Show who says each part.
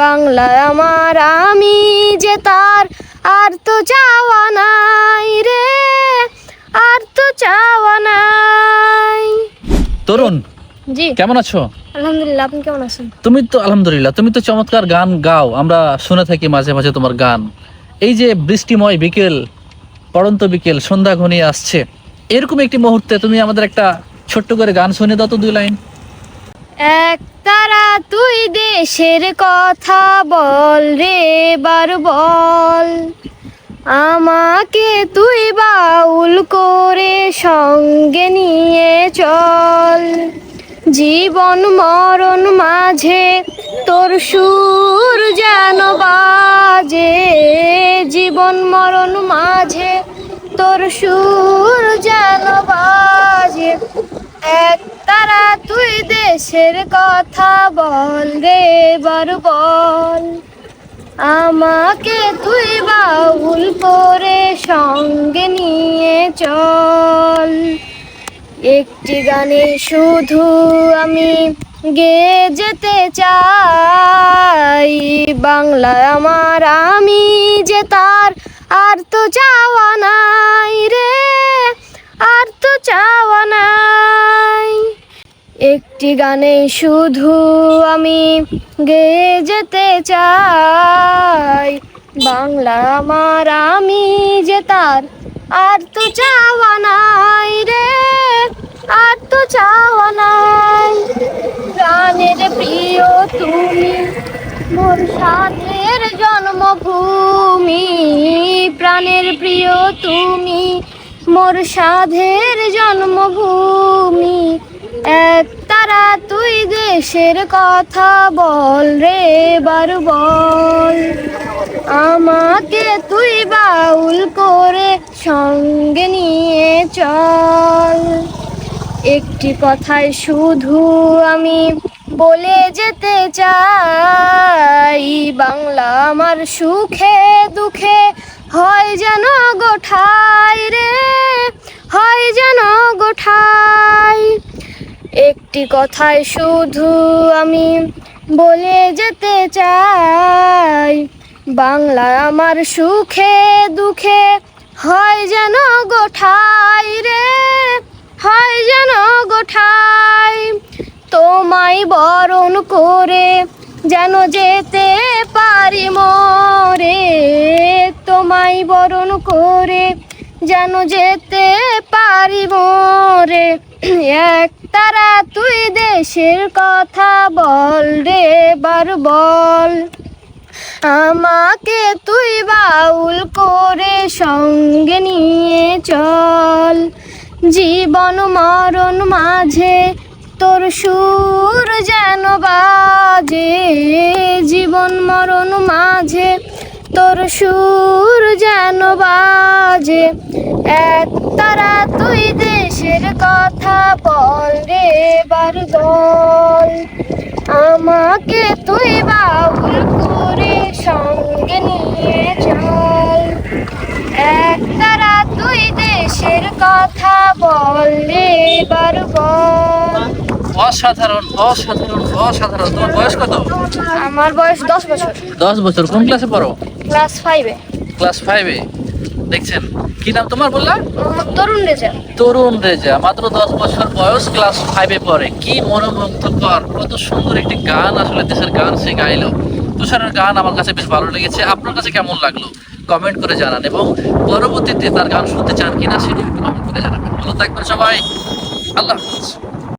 Speaker 1: বাংলা আমার আমি যে তার আর তো চাওয়া নাই রে আর তো চাওয়া নাই।
Speaker 2: তরুণ
Speaker 1: জি।
Speaker 2: কেমন আছো?
Speaker 1: আলহামদুলিল্লাহ আপনি কেমন আছেন?
Speaker 2: তুমি তো আলহামদুলিল্লাহ তুমি তো চমৎকার গান গাও আমরা শুনে থাকি মাঝে মাঝে তোমার গান। এই যে বৃষ্টিময় বিকেল পড়ন্ত বিকেল সন্ধ্যা ঘনিয়ে আসছে এরকম একটি মুহূর্তে তুমি আমাদের একটা ছোট্ট করে গান শুনে দাও তো দুই লাইন।
Speaker 1: এক তারা তুই দেশের কথা বল রে বার বল। আমাকে তুই বাউল করে সঙ্গে নিয়ে চল। জীবন মরণ মাঝে তোর সুর যেন বাজে। জীবন মরণ মাঝে তোর সুর যেন বাজে। এক তুই দেশের কথা বল রে বার বল আমাকে তুই বাউল করে সঙ্গে নিয়ে চল। একটি গানে শুধু আমি গে যেতে চাই। বাংলা আমার আমি যে তার, আর তো চাওয়া নাই রে, আর তো চাওয়া নাই। একটি গানে শুধু আমি গেয়ে যেতে চাই। বাংলা আমার আমি যে তার, আর তো চাওয়া নাই রে, আর তো চাওয়া নাই। প্রাণের প্রিয় তুমি, মোর সাথের জন্মভূমি। প্রাণের প্রিয় তুমি, মোর সাধের জন্মভূমি। এক তারা তুই দেশের কথা বল রে, বার বল। আমাকে তুই বাউল করে সঙ্গে নিয়ে চল। একটি কথায় শুধু আমি বলে যেতে চাই, বাংলা আমার সুখে দুঃখে হয় যেন গোঠাই রে, হয় যেন গোঠাই একটি কথায় শুধু আমি বলে যেতে চাই। বাংলা আমার সুখে দুঃখে হয় যেন গোঠাই রে, হয় যেন গোঠাই। তোমায় বরণ করে যেন যেতে পারি মরে, তোমায় বরণ করে যেন যেতে পারি মরে। এক তুই দেশের কথা বল রে বার বল। আমাকে তুই বাউল করে সঙ্গে নিয়ে চল। জীবন মরণ মাঝে তোর সুর যেন বাজে। জীবন মরণ মাঝে তোর সুর যেন বাজে। এক তারা তুই দেশের কথা বল রে বার বল আমাকে তুই বাউল করে সঙ্গে নিয়ে চল। এক তারা তুই দেশের কথা বল রে বার বল
Speaker 2: অসাধারণ অসাধারণ অসাধারণ। তোমার বয়স কত?
Speaker 1: আমার বয়স দশ বছর।
Speaker 2: দশ বছর। কোন ক্লাসে পড়ো?
Speaker 1: ক্লাস ফাইভে
Speaker 2: ক্লাস ফাইভে দেখছেন কি নাম তোমার বললা?
Speaker 1: তরুণ রেজা।
Speaker 2: তরুণ রেজা মাত্র দশ বছর বয়স ক্লাস ফাইভে পড়ে। কি মনোমুগ্ধকর কত সুন্দর একটি গান আসলে দেশের গান সে গাইলো তুষারের গান আমার কাছে বেশ ভালো লেগেছে। আপনার কাছে কেমন লাগল? কমেন্ট করে জানান এবং পরবর্তীতে তার গান শুনতে চান কিনা সেটি কমেন্ট করে জানাবেন। ভালো থাকবেন সবাই। আল্লাহ হাফিজ।